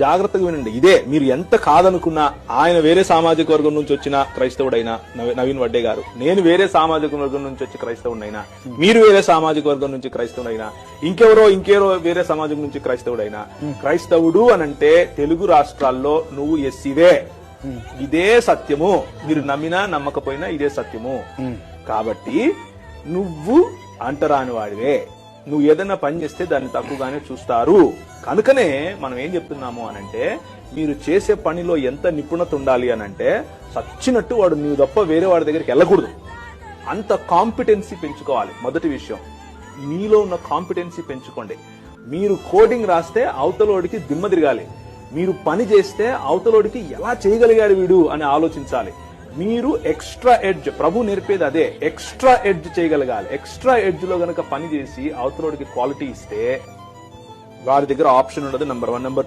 జాగ్రత్తగా వినండి. ఇదే మీరు ఎంత కాదనుకున్నా ఆయన వేరే సామాజిక వర్గం నుంచి వచ్చిన క్రైస్తవుడైనా నవీ- నవీన్ వడ్డే గారు. నేను వేరే సామాజిక వర్గం నుంచి వచ్చి క్రైస్తవుడైనా మీరు వేరే సామాజిక వర్గం నుంచి క్రైస్తవుడైనా ఇంకెవరో ఇంకెవరో వేరే సమాజం నుంచి క్రైస్తవుడైనా క్రైస్తవుడు అనంటే తెలుగు రాష్ట్రాల్లో నువ్వు ఎస్సీవే. ఇదే సత్యము. మీరు నమ్మినా నమ్మకపోయినా ఇదే సత్యము. కాబట్టి నువ్వు అంటరాని వాడివే. నువ్వు ఏదైనా పని చేస్తే దాన్ని తక్కువగానే చూస్తారు. కనుకనే మనం ఏం చెప్తున్నాము అనంటే మీరు చేసే పనిలో ఎంత నిపుణత ఉండాలి అనంటే సచ్చినట్టు వాడు నువ్వు తప్ప వేరే వాడి దగ్గరికి వెళ్ళకూడదు. అంత కాంపిటెన్సీ పెంచుకోవాలి. మొదటి విషయం మీలో ఉన్న కాంపిటెన్సీ పెంచుకోండి. మీరు కోడింగ్ రాస్తే అవతలోడికి దిమ్మ తిరగాలి. మీరు పని చేస్తే అవతలోడికి ఎలా చేయగలిగాడు వీడు అని ఆలోచించాలి. మీరు ఎక్స్ట్రా ఎడ్జ్ ప్రభు నేర్పేది అదే ఎక్స్ట్రా ఎడ్జ్ చేయగలగాలి. ఎక్స్ట్రా ఎడ్జ్లో గనక పని చేసి అవతలోడికి క్వాలిటీ ఇస్తే వారి దగ్గర ఆప్షన్ ఉండదు నెంబర్ వన్. నెంబర్